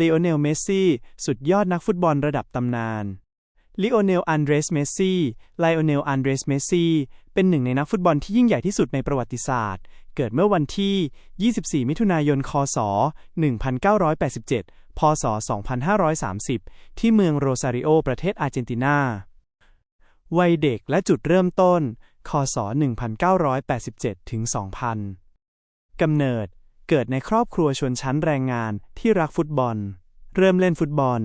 ลีโอเนล เมสซี่ สุดยอดนักฟุตบอลระดับตำนานลีโอเนล อันเดรส เมสซี่ไลโอเนล อันเดรส เมสซี่ เป็นหนึ่งในนักฟุตบอลที่ยิ่งใหญ่ที่สุดในประวัติศาสตร์ เกิดเมื่อวันที่ 24 มิถุนายน คศ 1987 พศ 2530 ที่เมืองโรซาริโอ ประเทศอาร์เจนตินา วัยเด็กและจุดเริ่มต้น คศ 1987 ถึง 2000 กำเนิด เกิดในครอบครัวชนชั้นแรงงานที่รักฟุตบอล เริ่มเล่นฟุตบอล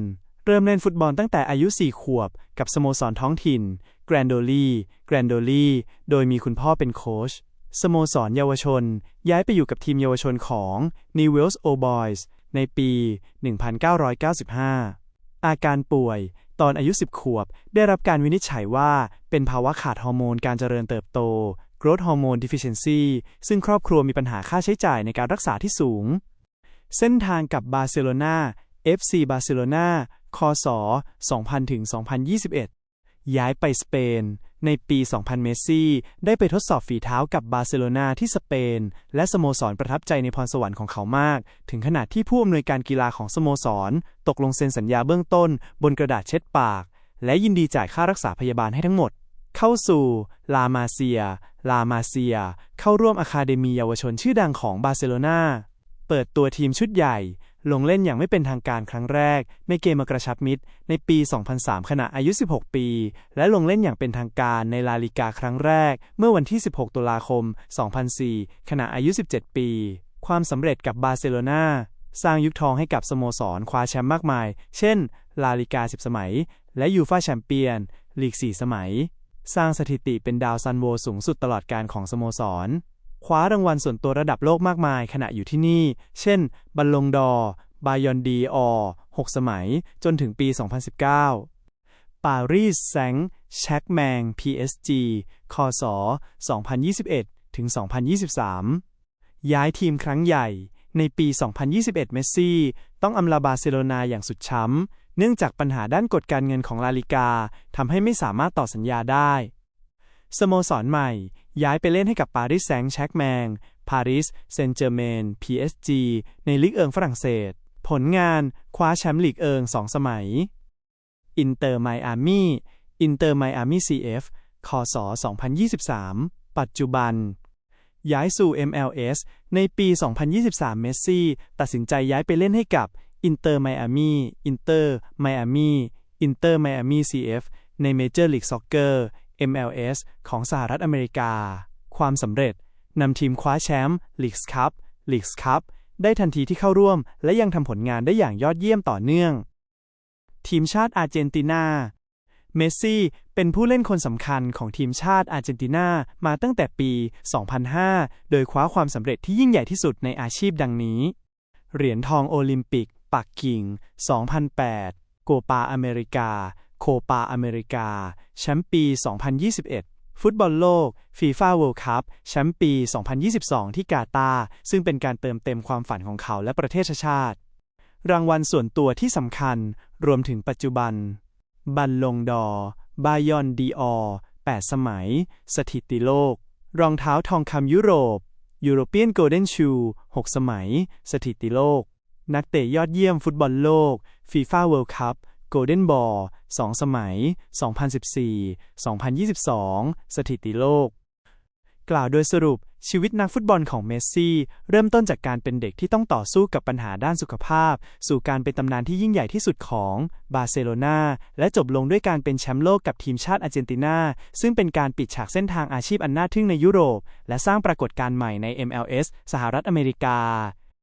เริ่มเล่นฟุตบอลตั้งแต่อายุ 4 ขวบ กับสโมสรท้องถิ่น แกรนโดลีแกรนโดลีโดยมีคุณพ่อเป็นโค้ช สโมสรเยาวชน ย้ายไปอยู่กับทีมเยาวชนของ Newell's Old Boys ในปี 1995 อาการป่วย ตอนอายุ 10 ขวบ ได้รับการวินิจฉัยว่าเป็นภาวะขาดฮอร์โมนการเจริญเติบโต growth hormone deficiency ซึ่งครอบครัวมีปัญหาค่าใช้จ่ายในการรักษาที่สูง เส้นทางกับบาร์เซโลนา FC บาร์เซโลนาคศ 2000ถึง2021 ย้ายไปสเปน ในปี 2000 เมสซี่ ได้ไปทดสอบฝีเท้ากับบาร์เซโลนาที่สเปน และสโมสรประทับใจในพรสวรรค์ของเขามาก ถึงขนาดที่ผู้อำนวยการกีฬาของสโมสร ตกลงเซ็นสัญญาเบื้องต้น บนกระดาษเช็ดปาก และยินดีจ่ายค่ารักษาพยาบาลให้ทั้งหมด เข้าสู่ลามาเซีย ลามาเซีย เข้าร่วมอะคาเดมีเยาวชนชื่อดังของบาร์เซโลนาเปิดตัวทีมชุดใหญ่ ลงเล่นอย่างไม่เป็นทางการครั้งแรก ในเกมมกระชับมิตร ในปี 2003 ขณะอายุ 16 ปี และลงเล่นอย่างเป็นทางการในลาลิกาครั้งแรก เมื่อวันที่ 16 ตุลาคม 2004 ขณะอายุ 17 ปี ความสำเร็จกับบาร์เซโลนาสร้างยุคทองให้กับสโมสรคว้าแชมป์มากมาย เช่น ลาลิกา 10 สมัย และยูฟาแชมเปียนลีก 4 สมัย สร้างสถิติเป็นดาวซันโวสูงสุดตลอดการของสโมสร คว้ารางวัลส่วนตัวระดับโลกมากมายขณะอยู่ที่นี่ เช่น บัลลงดอร์บายอนดีออ6สมัย จนถึงปี 2019 ปารีสแซงแชกแมง PSG คศ 2021 ถึง 2023 ย้ายทีมครั้งใหญ่ ในปี 2021 เมสซี่ ต้องอำลาบาร์เซโลนาอย่างสุดช้ำ เนื่องจากปัญหาด้านกฎการเงินของลาลิกาทำให้ไม่สามารถต่อสัญญาได้ สโมสรใหม่ ย้ายไปเล่นให้กับปารีสแซงต์แชกแมงปารีสเซนเจอร์เมน PSG ในลีกเอิงฝรั่งเศส ผลงานคว้าแชมป์ลีกเอิงสองสมัย อินเตอร์ไมอามี่อินเตอร์ไมอามี่ CF คศ 2023 ปัจจุบัน ย้ายสู่ MLS ในปี 2023 เมสซี่ ตัดสินใจย้ายไปเล่นให้กับ อินเตอร์ไมอามี่อินเตอร์ไมอามี่อินเตอร์ไมอามี่ CF ในเมเจอร์ลีกซ็อกเกอร์ MLS ของสหรัฐอเมริกา ความสำเร็จนำทีมคว้าแชมป์ลีกส์คัพลีกส์คัพได้ทันทีที่เข้าร่วม และยังทำผลงานได้อย่างยอดเยี่ยมต่อเนื่อง ทีมชาติอาร์เจนตินา เมสซี่เป็นผู้เล่นคนสำคัญของทีมชาติอาร์เจนตินามาตั้งแต่ปี 2005 โดยคว้าความสำเร็จที่ยิ่งใหญ่ที่สุดในอาชีพดังนี้ เหรียญทองโอลิมปิก ปักกิ่ง 2008 โกปาอเมริกา โคปาอเมริกา แชมป์ปี 2021 ฟุตบอลโลกฟีฟ่าเวิลด์คัพแชมป์ปี 2022 ที่กาตาร์ซึ่งเป็นการเติมเต็มความฝันของเขาและประเทศชาติ รางวัลส่วนตัวที่สำคัญรวมถึงปัจจุบัน บัลลงดอร์บายอนดีออ8 สมัย สถิติโลก รองเท้าทองคำยุโรปยูโรเปียนโกลเด้นชู6สมัย สถิติโลก นักเตะยอดเยี่ยมฟุตบอลโลกฟีฟ่าเวิลด์คัพโกลเด้นบอล2สมัย 2014 2022 สถิติโลก กล่าวโดยสรุปชีวิตนักฟุตบอลของเมสซี่ เริ่มต้นจากการเป็นเด็กที่ต้องต่อสู้กับปัญหาด้านสุขภาพ สู่การเป็นตำนานที่ยิ่งใหญ่ที่สุดของบาร์เซโลนาและจบลงด้วยการเป็นแชมป์โลกกับทีมชาติอาร์เจนตินา ซึ่งเป็นการปิดฉากเส้นทางอาชีพอันน่าทึ่งในยุโรป และสร้างปรากฏการณ์ใหม่ใน MLS สหรัฐอเมริกา